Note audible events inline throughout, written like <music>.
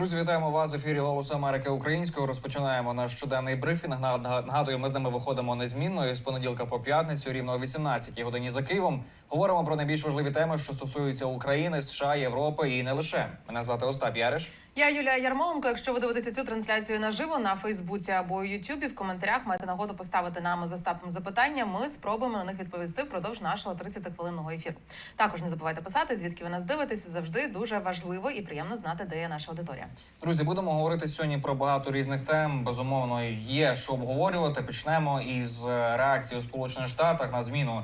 Друзі, вітаємо вас в ефірі Голосу Америки Українською. Розпочинаємо наш щоденний брифінг. Нагадую, ми з ними виходимо незмінно з понеділка по п'ятницю, рівно о 18 годині за Києвом. Говоримо про найбільш важливі теми, що стосуються України, США, Європи і не лише. Мене звати Остап Яриш. Я Юлія Ярмоленко. Якщо ви дивитеся цю трансляцію наживо на Фейсбуці або Ютубі, в коментарях маєте нагоду поставити нам з Остапом запитання. Ми спробуємо на них відповісти впродовж нашого 30-хвилинного ефіру. Також не забувайте писати, звідки ви нас дивитеся. Завжди дуже важливо і приємно знати, де є наша аудиторія. Друзі, будемо говорити сьогодні про багато різних тем. Безумовно, є що обговорювати. Почнемо із е, реакції у Сполучених Штатах на зміну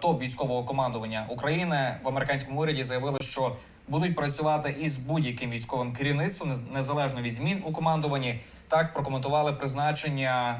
топ військового командування України в американському уряді. Заявили, що будуть працювати із будь-яким військовим керівництвом, нез- незалежно від змін у командуванні. Так прокоментували призначення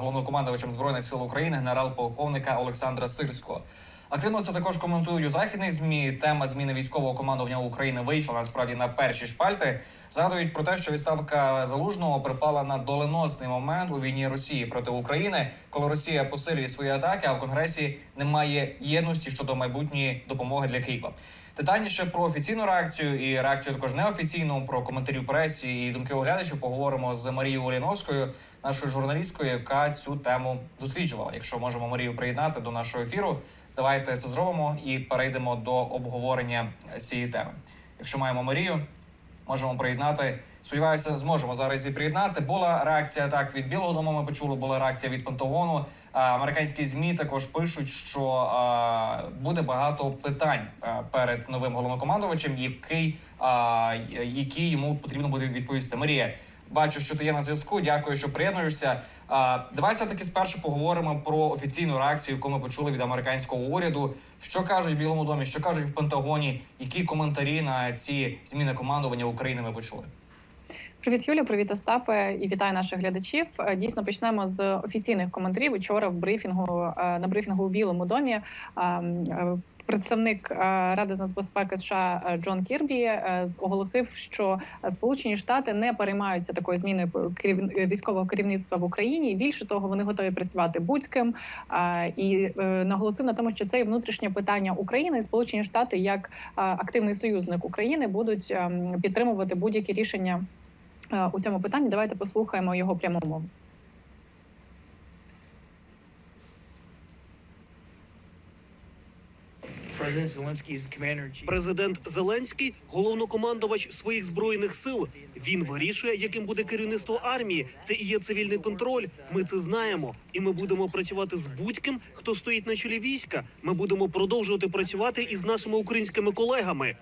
головнокомандувачем збройних сил України генерал-полковника Олександра Сирського. Активно це також коментують у західних змі. Тема зміни військового командування України вийшла насправді на перші шпальти. Згадують про те, що відставка залужного припала на доленосний момент у війні Росії проти України, коли Росія посилює свої атаки, а в Конгресі немає єдності щодо майбутньої допомоги для Києва. Детальніше про офіційну реакцію і реакцію також неофіційну про коментарі в пресі і думки оглядачів поговоримо з Марією Оліновською, нашою журналісткою, яка цю тему досліджувала. Якщо можемо Марію приєднати до нашого ефіру, давайте це зробимо і перейдемо до обговорення цієї теми. Якщо маємо Марію, можемо приєднати. Сподіваюся, зможемо зараз і приєднати. Була реакція так від Білого Дому. Ми почули, була реакція від Пентагону. Американські змі також пишуть, що буде багато питань перед новим головнокомандувачем, який, який йому потрібно буде відповісти. Марія, бачу, що ти є на зв'язку. Дякую, що приєднуєшся. Давай все таки спершу поговоримо про офіційну реакцію, яку ми почули від американського уряду. Що кажуть в Білому домі, що кажуть в Пентагоні, які коментарі на ці зміни командування України ми почули. Привіт, Юля, привіт, Остапе, і вітаю наших глядачів. Е, Дійсно, почнемо з офіційних коментарів. Учора в брифінгу е, на брифінгу у Білому домі. Представник е, Ради з нацбезпеки США е, Джон Кірбі е, оголосив, що Сполучені Штати не переймаються такою зміною військового керівництва в Україні. Більше того, вони готові працювати будь-ким і наголосив на тому, що це внутрішнє питання України. І Сполучені Штати, як активний союзник України, будуть ем, підтримувати будь-які рішення у цьому питанні. Давайте послухаємо його пряму мову. Президент Зеленський головнокомандувач своїх збройних сил. Він вирішує, яким буде керівництво армії. Це і є цивільний контроль. Ми це знаємо, і ми будемо працювати з будь-ким, хто стоїть на чолі війська. Ми будемо продовжувати працювати із нашими українськими колегами.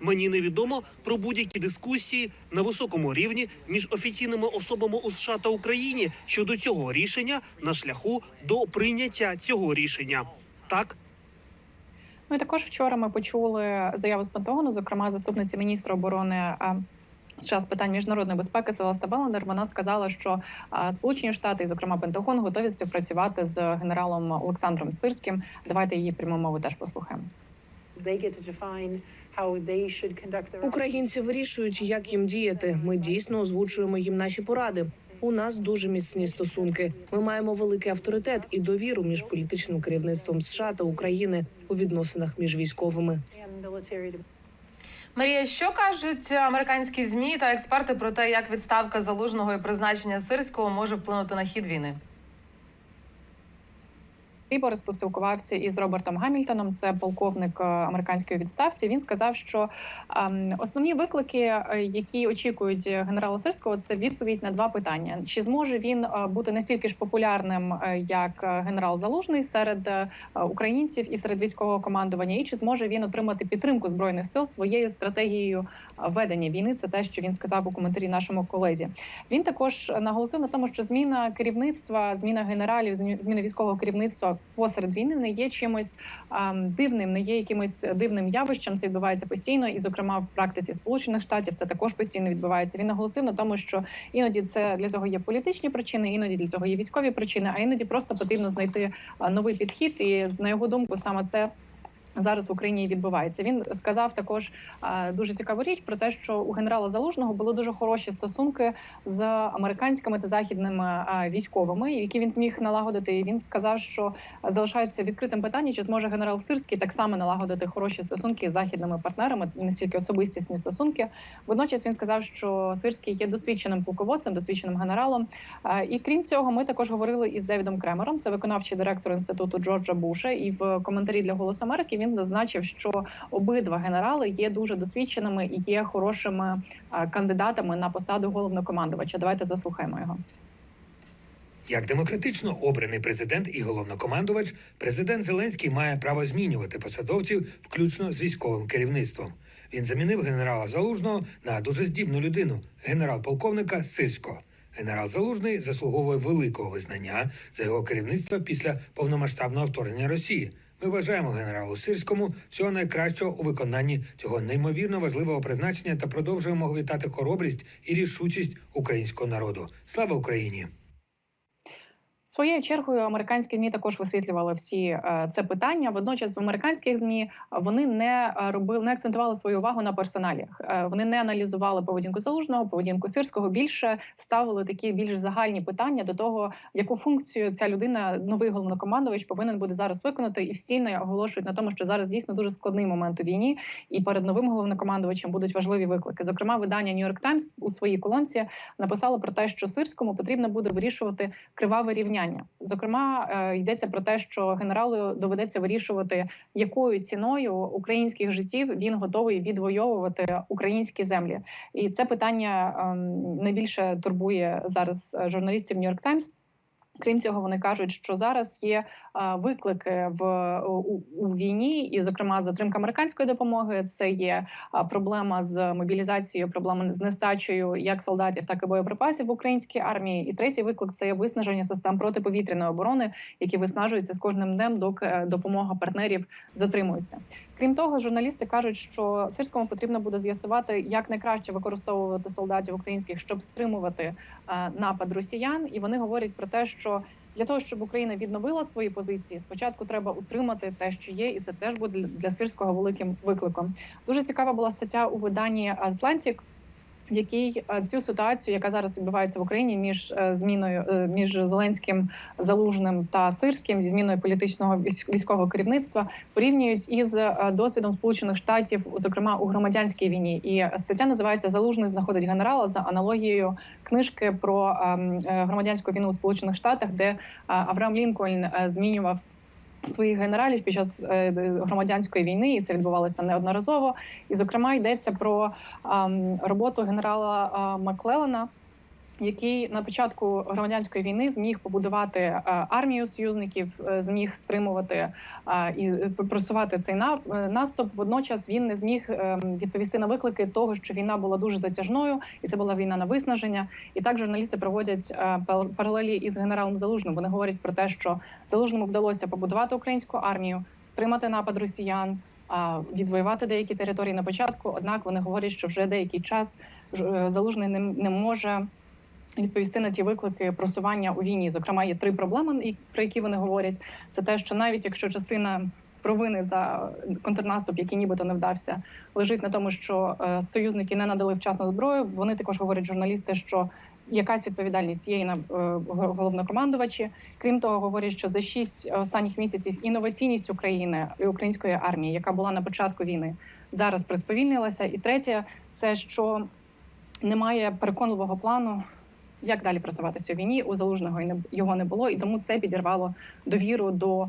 Мені невідомо про будь-які дискусії на високому рівні між офіційними особами у США та Україні щодо цього рішення на шляху до прийняття цього рішення. Так, Ну і також вчора ми почули заяву з Пентагону, зокрема заступниці міністра оборони. США з питань міжнародної безпеки Селеста Беллендер, вона сказала, що Сполучені Штати, і зокрема Пентагон, готові співпрацювати з генералом Олександром Сирським. Давайте її пряму мову теж послухаємо. Українці вирішують, як їм діяти. Ми дійсно озвучуємо їм наші поради. У нас дуже міцні стосунки. Ми маємо великий авторитет і довіру між політичним керівництвом США та України у відносинах між військовими. Марія, що кажуть американські змі та експерти про те, як відставка залужного і призначення сирського може вплинути на хід війни? Борис поспілкувався із Робертом Гамільтоном, це полковник е, американської відставці. Він сказав, що ем, основні виклики, е, які очікують генерала Сирського, це відповідь на два питання: чи зможе він е, бути настільки ж популярним, як генерал Залужний серед українців і серед військового командування, і чи зможе він отримати підтримку збройних сил своєю стратегією ведення війни? Це те, що він сказав у коментарі нашому колезі. Він також наголосив на тому, що зміна керівництва, зміна генералів, змі- зміна військового керівництва посеред війни не є чимось ем, дивним, не є якимось дивним явищем. Це відбувається постійно, і зокрема в практиці Сполучених Штатів це також постійно відбувається. Він наголосив на тому, що іноді це для цього є політичні причини, іноді для цього є військові причини, а іноді просто потрібно знайти е, новий підхід. І на його думку, саме це Зараз в Україні відбувається. Він сказав також дуже цікаву річ про те, що у генерала Залужного були дуже хороші стосунки з американськими та західними військовими, які він зміг налагодити. І він сказав, що залишається відкритим питання, чи зможе генерал Сирський так само налагодити хороші стосунки з західними партнерами, не стільки особистісні стосунки. Водночас він сказав, що Сирський є досвідченим полководцем, досвідченим генералом. І крім цього, ми також говорили із Девідом Кремером, це виконавчий директор інституту Джорджа Буша. І в коментарі для «Голосу Америки він зазначив, що обидва генерали є дуже досвідченими і є хорошими кандидатами на посаду головнокомандувача. Давайте заслухаємо його. Як демократично обраний президент і головнокомандувач, президент Зеленський має право змінювати посадовців, включно з військовим керівництвом. Він замінив генерала Залужного на дуже здібну людину, генерал-полковника Сирського. Генерал Залужний заслуговує великого визнання за його керівництво після повномасштабного вторгнення Росії. Ми бажаємо генералу Сирському всього найкращого у виконанні цього неймовірно важливого призначення та продовжуємо вітати хоробрість і рішучість українського народу. Слава Україні! Своєю чергою американські змі також висвітлювали всі е, це питання. Водночас в американських змі вони не е, робили, не акцентували свою увагу на персоналіях. Е, Вони не аналізували поведінку залужного, поведінку сирського. Більше ставили такі більш загальні питання до того, яку функцію ця людина, новий головнокомандувач, повинен буде зараз виконати. І всі не оголошують на тому, що зараз дійсно дуже складний момент у війні, і перед новим головнокомандувачем будуть важливі виклики. Зокрема, видання York Times у своїй колонці написало про те, що сирському потрібно буде вирішувати криваве рівняння. Зокрема, е, йдеться про те, що генералу доведеться вирішувати, якою ціною українських життів він готовий відвоювати українські землі, і це питання ем, найбільше турбує зараз е, журналістів Нью-Йорк Times. Крім цього, вони кажуть, що зараз є е, виклики в у, у війні, і, зокрема, затримка американської допомоги. Це є е, проблема з мобілізацією, проблема з нестачею як солдатів, так і боєприпасів в українській армії. І третій виклик це є виснаження систем протиповітряної оборони, які виснажуються з кожним днем, доки е, допомога партнерів затримується. Крім того, журналісти кажуть, що сирському потрібно буде з'ясувати, як найкраще використовувати солдатів українських, щоб стримувати е, напад росіян. І вони говорять про те, що для того, щоб Україна відновила свої позиції, спочатку треба утримати те, що є, і це теж буде для сирського великим викликом. Дуже цікава була стаття у виданні Atlantic, в якій е, цю ситуацію, яка зараз відбувається в Україні між е, зміною е, між Зеленським, Залужним та Сирським зі зміною політичного військ- військового керівництва, порівнюють із досвідом Сполучених Штатів, зокрема у громадянській війні. І стаття називається Залужний знаходить генерала за аналогією книжки про ем, громадянську війну у Сполучених Штатах, де Авраам Лінкольн змінював. Своїх генералів під час е, громадянської війни, і це відбувалося неодноразово. І, зокрема, йдеться про роботу генерала Маклелена, який на початку громадянської війни зміг побудувати е, армію союзників, е, зміг стримувати е, і просувати цей наступ. Водночас він не зміг е, відповісти на виклики того, що війна була дуже затяжною, і це була війна на виснаження. І так журналісти проводять паралелі із генералом Залужним. Вони говорять про те, що Залужному вдалося побудувати українську армію, стримати напад росіян. Відвоювати деякі території на початку, однак вони говорять, що вже деякий час залужний не може відповісти на ті виклики просування у війні. Зокрема, є три проблеми, про які вони говорять. Це те, що навіть якщо частина провини за контрнаступ, який нібито не вдався, лежить на тому, що е, союзники не надали вчасно зброю. Вони також говорять журналісти, що якась відповідальність є і на е, головнокомандувачі. Крім того, говорять, що за шість останніх місяців інноваційність України і української армії, яка була на початку війни, зараз присповільнилася. І третє, це що немає переконливого плану. Як далі просуватися у війні у залужного його не було, і тому це підірвало довіру до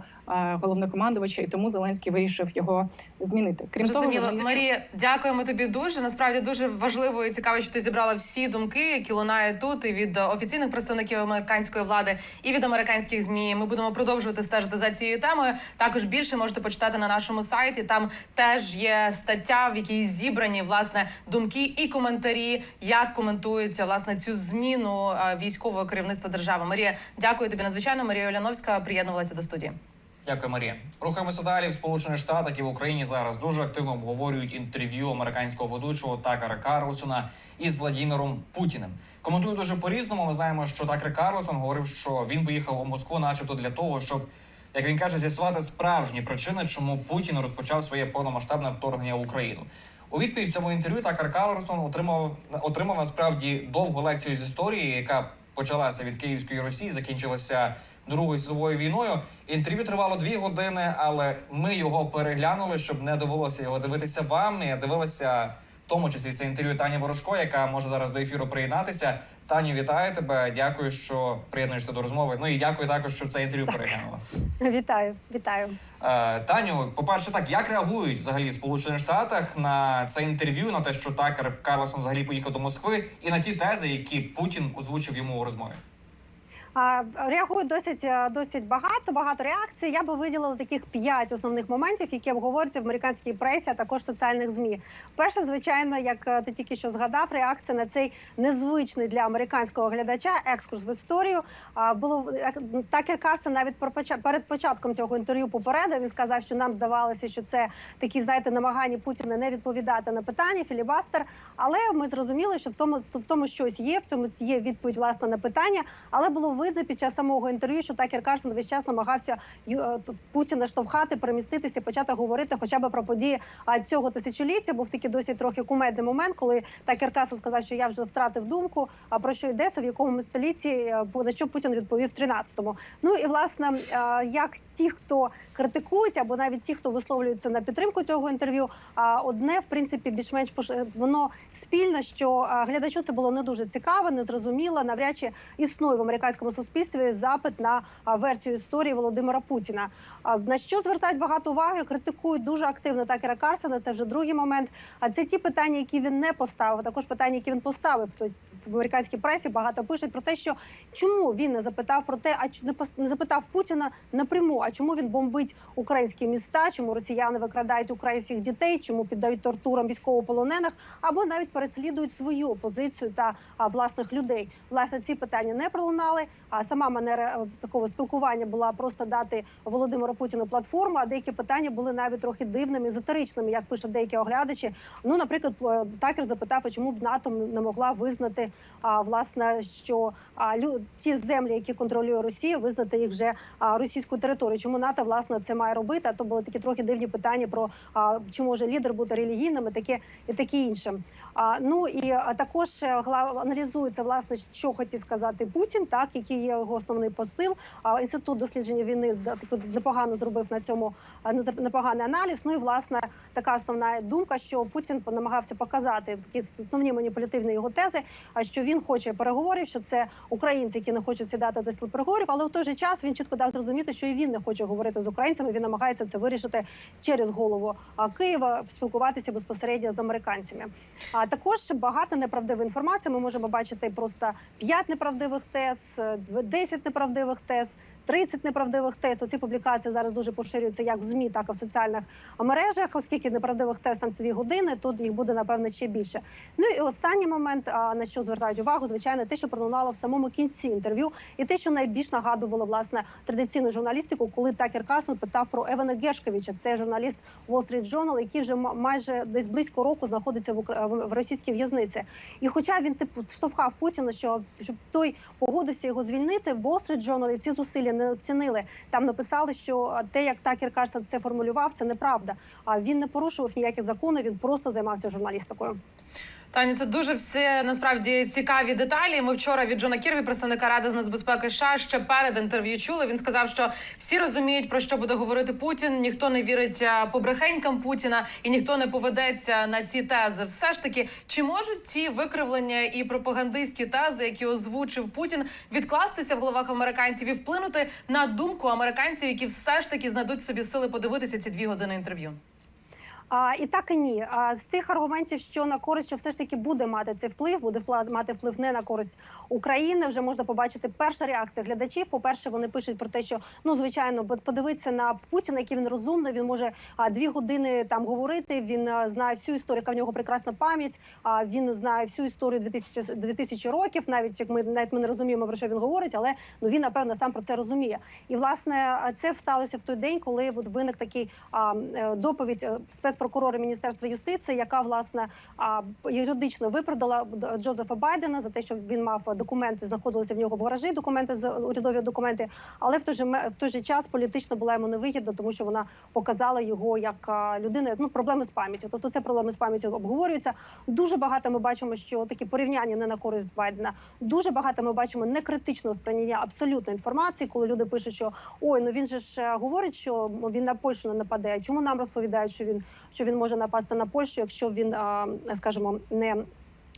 головнокомандувача, і тому Зеленський вирішив його змінити. Крім того, Зрозуміло. журналісти- Марія, дякуємо тобі дуже. Насправді дуже важливо і цікаво, що ти зібрала всі думки, які лунають тут, і від е, офіційних представників американської влади, і від американських змі. Ми будемо продовжувати стежити за цією темою. Також більше можете почитати на нашому сайті. Там теж є стаття, в якій зібрані власне думки і коментарі, як коментують власне цю зміну е, військового керівництва держави. Марія, дякую тобі надзвичайно. Марія Оляновська приєднувалася до студії. Дякую, Марія. Рухаємося далі. В Сполучених Штатах і в Україні зараз дуже активно обговорюють інтерв'ю американського ведучого Такера Карлсона із Владіміром Путіним. Коментують дуже по-різному. Ми знаємо, що Такер Карлсон говорив, що він поїхав у Москву, начебто, для того, щоб як він каже, з'ясувати справжні причини, чому Путін розпочав своє повномасштабне вторгнення в Україну. У відповідь цьому інтерв'ю Такер Карлсон отримав отримав насправді довгу лекцію з історії, яка почалася від Київської Росії, закінчилася Другою світовою війною. Інтерв'ю тривало дві години, але ми його переглянули, щоб не довелося його дивитися вам. Я дивилася в тому числі це інтерв'ю Тані Ворожко, яка може зараз до ефіру приєднатися. Таню, вітаю тебе. Дякую, що приєднуєшся до розмови. Ну і дякую також, що це інтерв'ю переглянула. <laughs> Вітаю, вітаю. Е, Таню, по-перше, так як реагують взагалі в Сполучених Штатах на це інтерв'ю, на те, що Такер Карлсон взагалі поїхав до Москви, і на ті тези, які Путін озвучив йому у розмові. Реагують досить е, досить багато, багато реакцій. Я би виділила таких п'ять основних моментів, які обговорюються в американській пресі, а також соціальних змі. Перше, звичайно, як е, ти тільки що згадав, реакція на цей незвичний для американського глядача екскурс в історію. Було як- Такер Карсон навіть перед початком цього інтерв'ю попередив. Він сказав, що нам здавалося, що це такі, знаєте, намагання Путіна не відповідати на питання, філібастер. Але ми зрозуміли, що в тому в тому щось є, в цьому є відповідь власне на питання. Але було видно під час самого інтерв'ю, що Такер Карсон весь час намагався е, Путіна штовхати, переміститися, почати говорити хоча б про події цього тисячоліття. Був такий досить трохи кумедний момент, коли Такер Карсон сказав, що я вже втратив думку. А про що йдеться, в якому ми столітті е, на що Путін відповів в 13-му. Ну і власне, е, як ті, хто критикують, або навіть ті, хто висловлюється на підтримку цього інтерв'ю, одне в принципі більш-менш воно спільно, що глядачу це було не дуже цікаво, незрозуміло. Навряд чи існує в американському суспільстві запит на версію історії Володимира Путіна. На що звертають багато уваги, критикують дуже активно Такера Карсона. Це вже другий момент. А це ті питання, які він не поставив. а Також питання, які він поставив. То в американській пресі багато пишуть про те, що чому він не запитав про те, а не запитав Путіна напряму, а чому він бомбить українські міста, чому росіяни викрадають українських дітей, чому піддають тортурам військовополонених, або навіть переслідують свою опозицію та власних людей. Власне, ці питання не пролунали. А сама манера е, такого спілкування була просто дати Володимиру Путіну платформу. А деякі питання були навіть трохи дивними, езотеричними, як пишуть деякі оглядачі. Ну, наприклад, е, Такер запитав, чому б НАТО не могла визнати а, власне, що а, лю ті землі, які контролює Росія, визнати їх вже а, російською територією. Чому НАТО власне це має робити? А то були такі трохи дивні питання про а, чи може лідер бути релігійним і таке і таке інше. А, ну і а, також е, аналізується власне, що хотів сказати Путін, так є його основний посил. А інститут дослідження війни непогано зробив на цьому непоганий аналіз. Ну і власне така основна думка, що Путін намагався показати такі основні маніпулятивні його тези. А що він хоче переговорів, що це українці, які не хочуть сідати до стіл переговорів, але в той же час він чітко дав зрозуміти, що і він не хоче говорити з українцями. Він намагається це вирішити через голову Києва, спілкуватися безпосередньо з американцями. А також багато неправдивої інформації. Ми можемо бачити просто 5 неправдивих тез, е, 10 неправдивих тез. 30 неправдивих тез. Оці публікації зараз дуже поширюються як в змі, так і в соціальних мережах, оскільки неправдивих тест там дві години. Тут їх буде напевно ще більше. Ну і останній момент, на що звертають увагу, звичайно, те, що пролунало в самому кінці інтерв'ю, і те, що найбільш нагадувало власне традиційну журналістику, коли Такер Карсон питав про Евана Гешковича. Це журналіст Wall Street Journal, який вже майже десь близько року знаходиться в, російській в'язниці. І хоча він типу штовхав Путіна, що щоб той погодився його звільнити, Wall Street Journal ці зусилля не оцінили. Там написали, що те, як Такер Карсон це формулював, це неправда. А він не порушував ніякі закони, він просто займався журналістикою. Тані, це дуже все насправді цікаві деталі. Ми вчора від Джона Кірві, представника ради з нацбезпеки США, ще перед інтерв'ю чули. Він сказав, що всі розуміють про що буде говорити Путін. Ніхто не вірить побрехенькам Путіна і ніхто не поведеться на ці тези. Все ж таки, чи можуть ці викривлення і пропагандистські тези, які озвучив Путін, відкластися в головах американців і вплинути на думку американців, які все ж таки знайдуть собі сили подивитися ці дві години інтерв'ю? А, і так і ні. А з тих аргументів, що на користь, що все ж таки буде мати цей вплив, буде впла- мати вплив не на користь України. Вже можна побачити перша реакція глядачів. По перше, вони пишуть про те, що ну звичайно, подивитися на Путіна, який він розумний. Він може а, дві години там говорити. Він а, знає всю історію, яка в нього прекрасна пам'ять. А він знає всю історію 2000, 2000 років. Навіть як ми навіть ми не розуміємо про що він говорить, але ну він напевно сам про це розуміє. І власне це сталося в той день, коли от виник такий а, е, доповідь е, спец прес-прокурора Міністерства юстиції, яка власне юридично виправдала Джозефа Байдена за те, що він мав документи, знаходилися в нього в гаражі, документи урядові документи, але в той же в той же час політично була йому невигідна, тому що вона показала його як людина. Ну проблеми з пам'яттю. Тобто це проблеми з пам'яттю обговорюються. Дуже багато ми бачимо, що такі порівняння не на користь Байдена. Дуже багато ми бачимо некритичного сприйняття абсолютної інформації, коли люди пишуть, що ой, ну він же ж е, говорить, що він на Польщу не нападе. Чому нам розповідають, що він що він може напасти на Польщу, якщо він, скажімо, не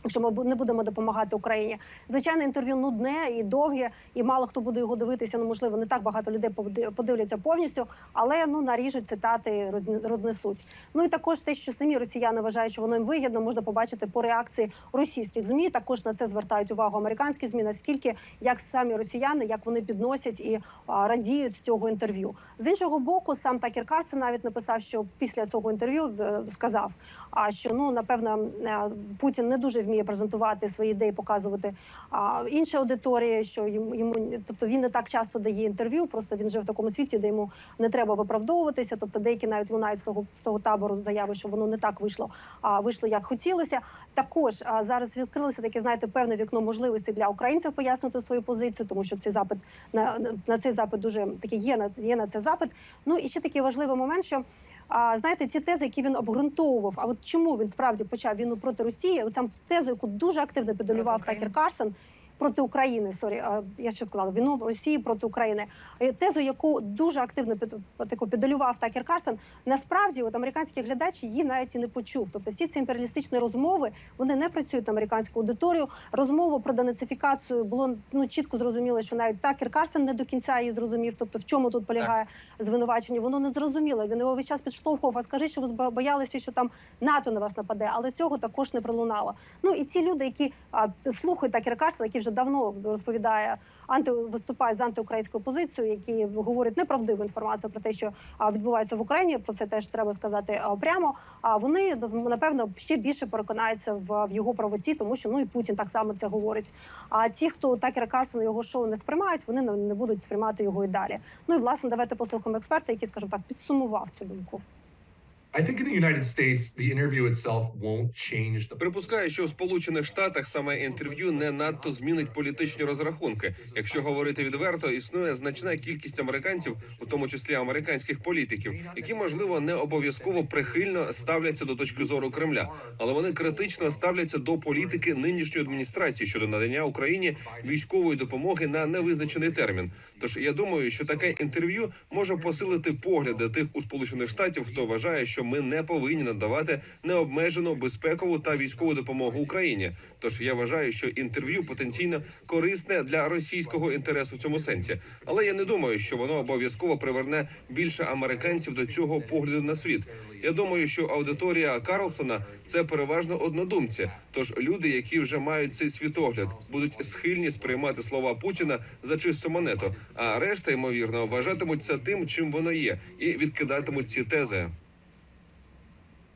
Якщо ми не будемо допомагати Україні, звичайно, інтерв'ю нудне і довге, і мало хто буде його дивитися. Ну можливо, не так багато людей поди- подивляться повністю, але ну наріжуть цитати, рознесуть. Ну і також те, що самі росіяни вважають, що воно їм вигідно, можна побачити по реакції російських змі. Також на це звертають увагу американські змі. Наскільки як самі росіяни, як вони підносять і радіють з цього інтерв'ю. З іншого боку, сам Такер Карсен навіть написав, що після цього інтерв'ю е, сказав, а що ну напевно е, Путін не дуже вміє презентувати свої ідеї, показувати а, інші аудиторії, що йому йому тобто він не так часто дає інтерв'ю, просто він живе в такому світі, де йому не треба виправдовуватися. Тобто деякі навіть лунають з того з того табору заяви, що воно не так вийшло, а вийшло як хотілося. Також а, зараз відкрилося таке, знаєте, певне вікно можливостей для українців пояснити свою позицію, тому що цей запит на, на цей запит дуже такий є на є на це запит. Ну і ще такий важливий момент, що а, знаєте, ті тези, які він обґрунтовував, а от чому він справді почав війну проти Росії? Оця тезу, яку дуже активно підолював Такер Карсон. Проти України, сорі, я що сказала, війну Росії проти України. Е, Тезу, яку дуже активно під, таку педалював Такер Карсон, насправді от американський глядач її навіть і не почув. Тобто всі ці імперіалістичні розмови вони не працюють на американську аудиторію. Розмова про денацифікацію було ну чітко зрозуміло, що навіть Такер Карсон не до кінця її зрозумів. Тобто, в чому тут полягає звинувачення? Воно не зрозуміло. Він його весь час підштовхував. А скажи, що ви боялися, що там НАТО на вас нападе, але цього також не пролунало. Ну і ці люди, які а, слухають Такера Карсона, які вже давно розповідає анти виступають з антиукраїнською позицією, які говорять неправдиву інформацію про те, що відбувається в Україні. Про це теж треба сказати прямо. А вони напевно ще більше переконаються в, його правоті, тому що ну і Путін так само це говорить. А ті, хто Такера Карсона його шоу не сприймають, вони не будуть сприймати його і далі. Ну і власне давайте послухаємо експерта, який, скажімо так, підсумував цю думку. Припускаю, що в Сполучених Штатах саме інтерв'ю не надто змінить політичні розрахунки. Якщо говорити відверто, існує значна кількість американців, у тому числі американських політиків, які можливо не обов'язково прихильно ставляться до точки зору Кремля, але вони критично ставляться до політики нинішньої адміністрації щодо надання Україні військової допомоги на невизначений термін. Тож я думаю, що таке інтерв'ю може посилити погляди тих у Сполучених Штатів, хто вважає, що ми не повинні надавати необмежену безпекову та військову допомогу Україні. Тож я вважаю, що інтерв'ю потенційно корисне для російського інтересу в цьому сенсі. Але я не думаю, що воно обов'язково приверне більше американців до цього погляду на світ. Я думаю, що аудиторія Карлсона це переважно однодумці. Тож люди, які вже мають цей світогляд, будуть схильні сприймати слова Путіна за чисту монету. А решта, ймовірно, вважатимуть це тим, чим воно є, і відкидатимуть ці тези.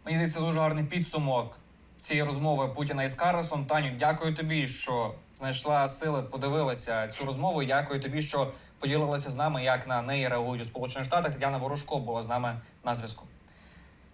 Мені здається, дуже гарний підсумок цієї розмови Путіна із Карлесом. Таню, дякую тобі, що знайшла сили, подивилася цю розмову. Дякую тобі, що поділилася з нами, як на неї реагують у Сполучених Штатах. Тетяна Ворожко була з нами на зв'язку.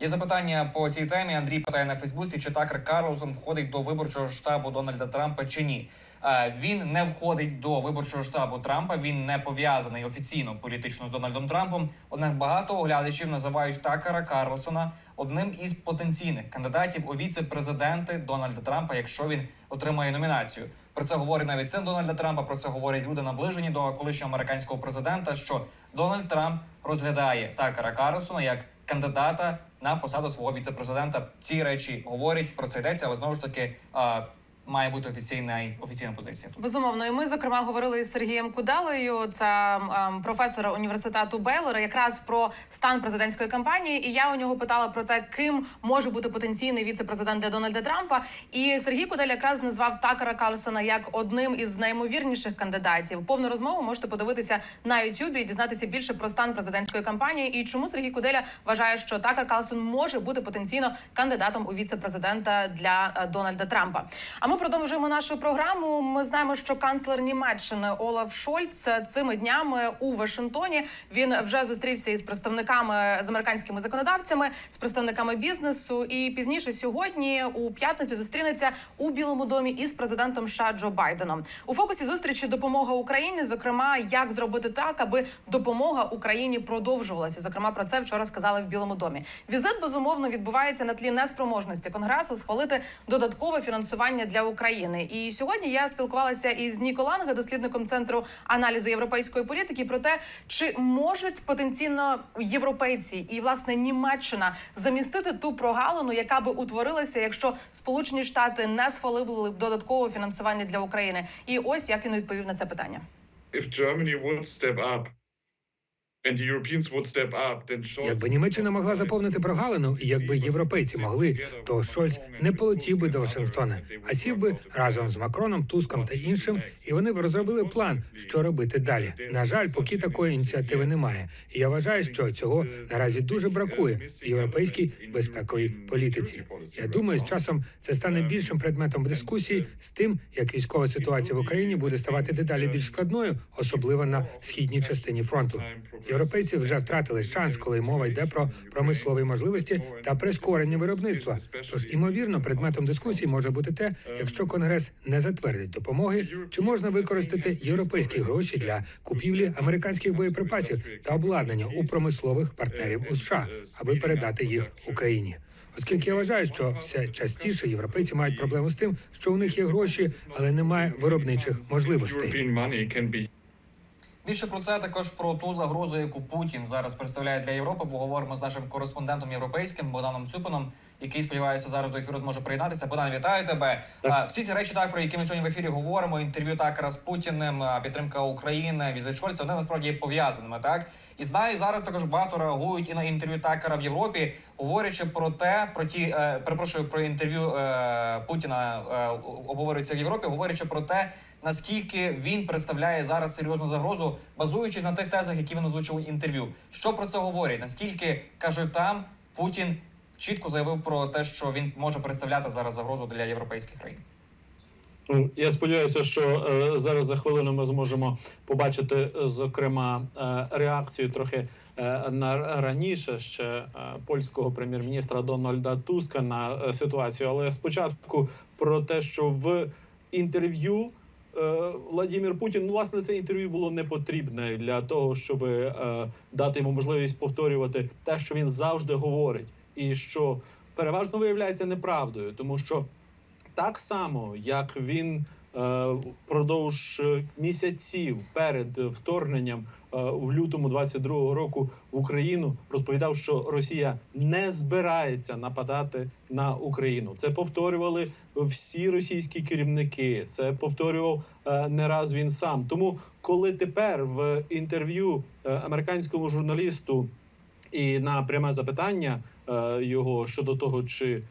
Є запитання по цій темі. Андрій питає на Фейсбуці, чи Такер Карлсон входить до виборчого штабу Дональда Трампа чи ні. Е, Він не входить до виборчого штабу Трампа. Він не пов'язаний офіційно політично з Дональдом Трампом. Однак багато оглядачів називають Такера Карлсона одним із потенційних кандидатів у віце-президенти Дональда Трампа, якщо він отримає номінацію. Про це говорить навіть син Дональда Трампа. Про це говорять люди наближені до колишнього американського президента. Що Дональд Трамп розглядає Такера Карлсона як кандидата на посаду свого віце-президента. Ці речі говорять про це йдеться, але знову ж таки має бути офіційна офіційна позиція. Безумовно, і ми зокрема говорили із Сергієм Куделею, це ем, професор університету Бейлора, якраз про стан президентської кампанії. І я у нього питала про те, ким може бути потенційний віце-президент для Дональда Трампа. І Сергій Кудель якраз назвав Такера Карлсона як одним із наймовірніших кандидатів. Повну розмову можете подивитися на Ютубі і дізнатися більше про стан президентської кампанії і чому Сергій Куделя вважає, що Такер Карлсон може бути потенційно кандидатом у віце-президента для е, Дональда Трампа. А ми продовжуємо нашу програму. Ми знаємо, що канцлер Німеччини Олаф Шольц цими днями у Вашингтоні він вже зустрівся із представниками з американськими законодавцями, з представниками бізнесу. І пізніше сьогодні, у п'ятницю, зустрінеться у Білому домі із президентом США Джо Байденом. У фокусі зустрічі допомога Україні, зокрема, як зробити так, аби допомога Україні продовжувалася. Зокрема, про це вчора сказали в Білому домі. Візит безумовно відбувається на тлі неспроможності конгресу схвалити додаткове фінансування для України. І сьогодні я спілкувалася із Ніко Ланге, дослідником центру аналізу європейської політики, про те, чи можуть потенційно європейці і власне Німеччина замістити ту прогалину, яка би утворилася, якщо Сполучені Штати не схвалили б додаткове фінансування для України. І ось як він відповів на це питання. if Germany would step up Якби Німеччина могла заповнити прогалину, і якби європейці могли, то Шольц не полетів би до Вашингтона, а сів би разом з Макроном, Туском та іншим, і вони б розробили план, що робити далі. На жаль, поки такої ініціативи немає. І я вважаю, що цього наразі дуже бракує в європейській безпековій політиці. Я думаю, з часом це стане більшим предметом дискусії з тим, як військова ситуація в Україні буде ставати дедалі більш складною, особливо на східній частині фронту. Європейці вже втратили шанс, коли мова йде про промислові можливості та прискорення виробництва. Тож, імовірно, предметом дискусії може бути те, якщо конгрес не затвердить допомоги, чи можна використати європейські гроші для купівлі американських боєприпасів та обладнання у промислових партнерів у США, аби передати їх Україні. Оскільки я вважаю, що все частіше європейці мають проблему з тим, що у них є гроші, але немає виробничих можливостей. Більше про це також про ту загрозу, яку Путін зараз представляє для Європи. Поговоримо з нашим кореспондентом європейським Богданом Цюпином, який сподіваюся зараз до ефіру зможе приєднатися. Богдан, вітаю тебе. А, Всі ці речі, так про які ми сьогодні в ефірі говоримо. Інтерв'ю Такера з Путіним, підтримка України, візит Шольца, вони насправді є пов'язаними. Так і знаю, зараз також багато реагують і на інтерв'ю Такера в Європі, говорячи про те, про ті е, перепрошую про інтерв'ю е, Путіна е, обговорюється в Європі, говорячи про те, наскільки він представляє зараз серйозну загрозу, базуючись на тих тезах, які він озвучив у інтерв'ю. Що про це говорять? Наскільки кажуть там Путін чітко заявив про те, що він може представляти зараз загрозу для європейських країн? Ну, Я сподіваюся, що е, зараз за хвилину ми зможемо побачити, зокрема, е, реакцію трохи е, на раніше ще польського прем'єр-міністра Дональда Туска на ситуацію. Але спочатку про те, що в інтерв'ю. Владимир Путін, ну, власне, це інтерв'ю було не потрібне для того, щоб дати йому можливість повторювати те, що він завжди говорить, і що переважно виявляється неправдою, тому що так само, як він е, впродовж місяців перед вторгненням е, в лютому 22-го року в Україну розповідав, що Росія не збирається нападати на Україну. Це повторювали всі російські керівники. Це повторював е, не раз він сам. Тому, коли тепер в інтерв'ю американському журналісту і на пряме запитання його щодо того, чи е,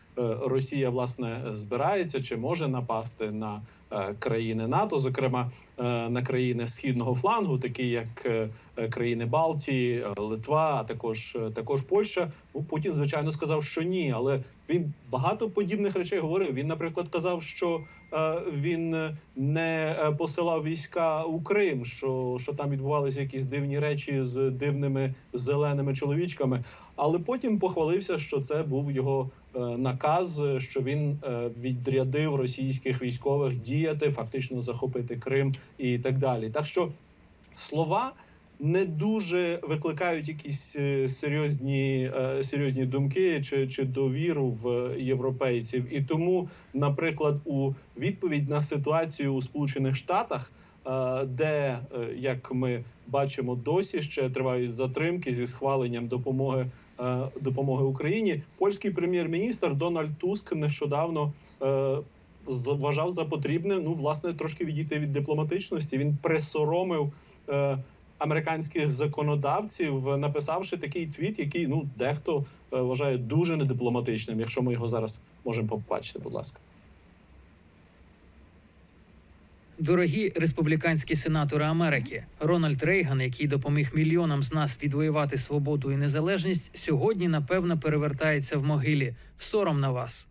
Росія власне збирається чи може напасти на е, країни НАТО, зокрема е, на країни східного флангу, такі як е, е, країни Балтії, е, Литва, а також е, також Польща. Ну Путін звичайно сказав, що ні, але він багато подібних речей говорив. Він, наприклад, казав, що е, він не е, посилав війська у Крим, що, що там відбувалися якісь дивні речі з дивними зеленими чоловічками. Але потім похвалився, що це був його е, наказ, що він е, відрядив російських військових діяти, фактично захопити Крим і так далі. Так що слова. Не дуже викликають якісь е, серйозні е, серйозні думки чи, чи довіру в європейців, і тому, наприклад, у відповідь на ситуацію у Сполучених Штатах, е, де е, як ми бачимо, досі ще тривають затримки зі схваленням допомоги е, допомоги Україні. Польський прем'єр-міністр Дональд Туск нещодавно. е, Вважав за потрібне ну власне трошки відійти від дипломатичності. Він присоромив е, американських законодавців, написавши такий твіт, який ну дехто е, вважає дуже недипломатичним. Якщо ми його зараз можемо побачити, будь ласка. Дорогі республіканські сенатори Америки, Рональд Рейган, який допоміг мільйонам з нас відвоювати свободу і незалежність, сьогодні напевно перевертається в могилі. Сором на вас.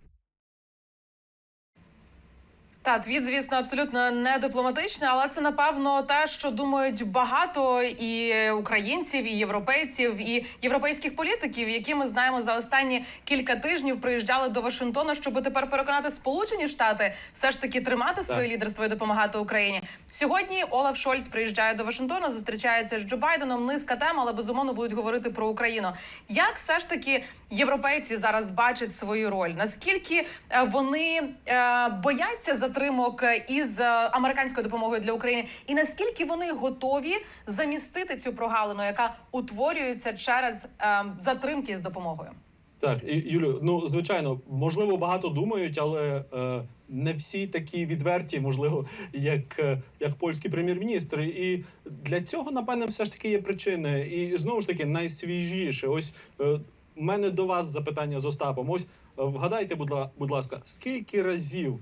Та твіт, звісно, абсолютно не дипломатичний, але це напевно те, що думають багато і українців, і європейців, і європейських політиків, які ми знаємо за останні кілька тижнів приїжджали до Вашингтона, щоб тепер переконати Сполучені Штати все ж таки тримати своє лідерство і допомагати Україні. Сьогодні Олаф Шольц приїжджає до Вашингтона, зустрічається з Джо Байденом. Низка тем, але безумовно будуть говорити про Україну. Як все ж таки європейці зараз бачать свою роль? Наскільки е, вони е, бояться затримок із е, американською допомогою для України, і наскільки вони готові замістити цю прогалину, яка утворюється через е, затримки з допомогою? Так, Юлю, ну звичайно, можливо, багато думають, але е, не всі такі відверті, можливо, як, е, як польський прем'єр-міністр. І для цього, напевне, все ж таки є причини. І знову ж таки, найсвіжіше. Ось е, у мене до вас запитання з Остапом. Ось е, вгадайте, будь, ла- будь ласка, скільки разів е,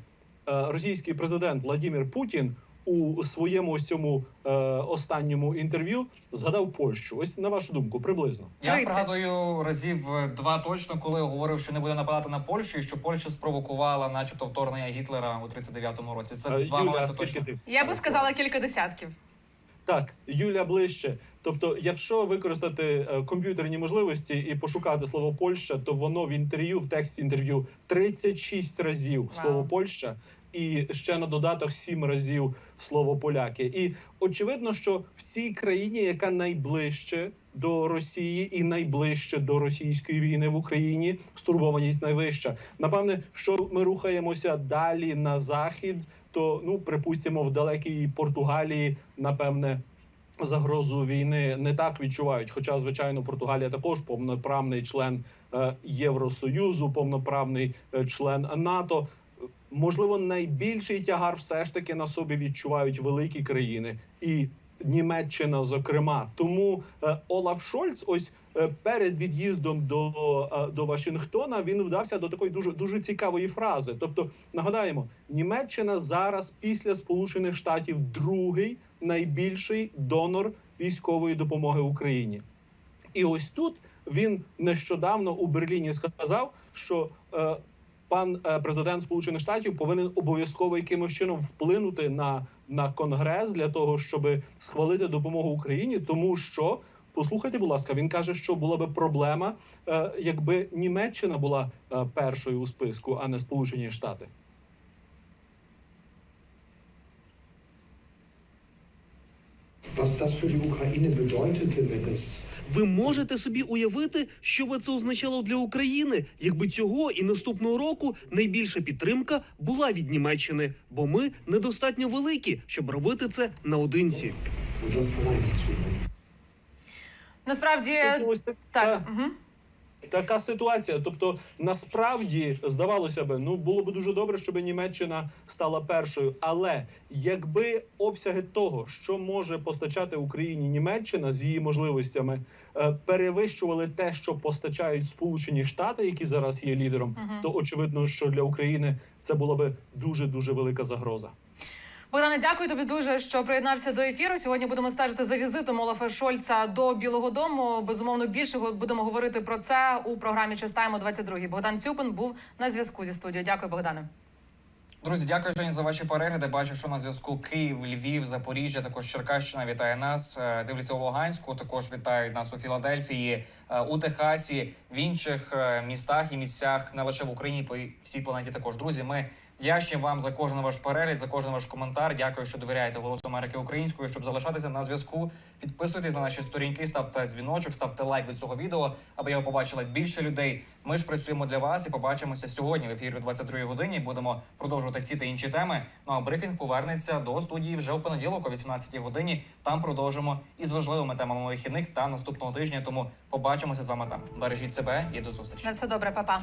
російський президент Владимир Путін у своєму ось цьому е, останньому інтерв'ю згадав Польщу? Ось на вашу думку, приблизно. Я 30. пригадую разів е, два точно, коли говорив, що не буде нападати на Польщу, і що Польща спровокувала, начебто, вторгнення Гітлера у 39-му році. Це Е, два Юля, моменти точно. ти? Я би сказала кілька десятків. Так, Юля ближче. Тобто, якщо використати е, комп'ютерні можливості і пошукати слово Польща, то воно в інтерв'ю, в тексті інтерв'ю 36 разів слово Польща, і ще на додаток 7 разів слово поляки. І очевидно, що в цій країні, яка найближче до Росії і найближче до російської війни в Україні, стурбованість найвища. Напевне, що ми рухаємося далі на захід, то ну припустимо в далекій Португалії, напевне. Загрозу війни не так відчувають. Хоча, звичайно, Португалія також повноправний член е, Євросоюзу, повноправний е, член НАТО. Можливо, найбільший тягар все ж таки на собі відчувають великі країни і Німеччина, зокрема. Тому е, Олаф Шольц, ось перед від'їздом до, до Вашингтона, він вдався до такої дуже дуже цікавої фрази. Тобто, нагадаємо, Німеччина зараз після Сполучених Штатів другий найбільший донор військової допомоги Україні. І ось тут він нещодавно у Берліні сказав, що е, пан е, президент Сполучених Штатів повинен обов'язково якимось чином вплинути на, на конгрес для того, щоб схвалити допомогу Україні, тому що. Послухайте, будь ласка, він каже, що була би проблема, е, якби Німеччина була е, першою у списку, а не Сполучені Штати. Was das für die Ukraine bedeutete, wenn es Ви можете собі уявити, що би це означало для України, якби цього і наступного року найбільша підтримка була від Німеччини, бо ми недостатньо великі, щоб робити це наодинці. Насправді так, так. Угу. Така ситуація. Тобто, насправді здавалося би, ну було б дуже добре, щоб Німеччина стала першою. Але якби обсяги того, що може постачати Україні Німеччина з її можливостями, е, перевищували те, що постачають Сполучені Штати, які зараз є лідером, Мгм. то очевидно, що для України це була би дуже дуже велика загроза. Богдане, дякую тобі дуже, що приєднався до ефіру. Сьогодні будемо стежити за візитом Олафа Шольца до Білого Дому. Безумовно, більше будемо говорити про це у програмі Чистаємо 22 Богдан Цюпин був на зв'язку зі студією. Дякую, Богдане. Друзі, дякую сьогодні за ваші перегляди. Бачу, що на зв'язку Київ, Львів, Запоріжжя, також Черкащина вітає нас. Е, Дивляться у Луганську. Також вітають нас у Філадельфії, е, у Техасі, в інших е, містах і місцях, не лише в Україні, по всій планеті. Також друзі, ми вдячні вам за кожен ваш перегляд, за кожен ваш коментар. Дякую, що довіряєте голосу Америки українською. Щоб залишатися на зв'язку, підписуйтесь на наші сторінки, ставте дзвіночок, ставте лайк до цього відео, аби його побачило більше людей. Ми ж працюємо для вас і побачимося сьогодні в ефірі о 22 годині. Будемо продовжувати ці та інші теми. Ну а брифінг повернеться до студії вже в понеділок о 18 годині. Там продовжимо із важливими темами вихідних та наступного тижня. Тому побачимося з вами там. Бережіть себе і до зустрічі. На все добре, папа.